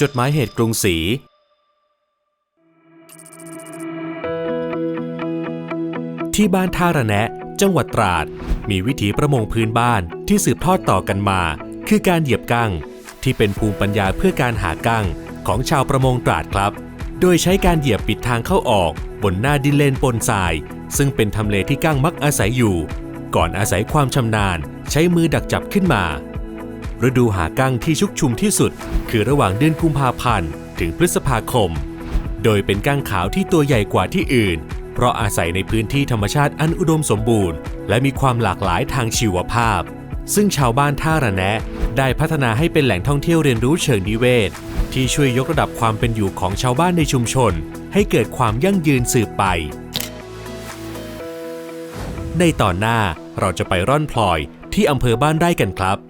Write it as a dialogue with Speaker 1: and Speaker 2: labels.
Speaker 1: จดหมายเหตุกรุงศรีที่บ้านท่าระแนะ จังหวัดตราด มีวิถีประมงพื้นบ้านที่สืบทอดต่อกันมา คือการเหยียบกั้ง ที่เป็นภูมิปัญญาเพื่อการหากั้งของชาวประมงตราดครับ โดยใช้การเหยียบปิดทางเข้าออก บนหน้าดินเลนปนทราย ซึ่งเป็นทำเลที่กั้งมักอาศัยอยู่ ก่อนอาศัยความชำนาญ ใช้มือดักจับขึ้นมา ฤดูหากั้งที่ชุกชุมที่สุด คือระหว่างเดือนกุมภาพันธ์ถึงพฤษภาคม โดยเป็นก้างขาวที่ตัวใหญ่กว่าที่อื่น เพราะอาศัยในพื้นที่ธรรมชาติอันอุดมสมบูรณ์ และมีความหลากหลายทางชีวภาพ ซึ่งชาวบ้านท่าระแนะได้พัฒนาให้เป็นแหล่งท่องเที่ยวเรียนรู้เชิงนิเวศ ที่ช่วยยกระดับความเป็นอยู่ของชาวบ้านในชุมชน ให้เกิดความยั่งยืนสืบไป ในตอนหน้าเราจะไปร่อนพลอยที่อำเภอบ้านไร่กันครับ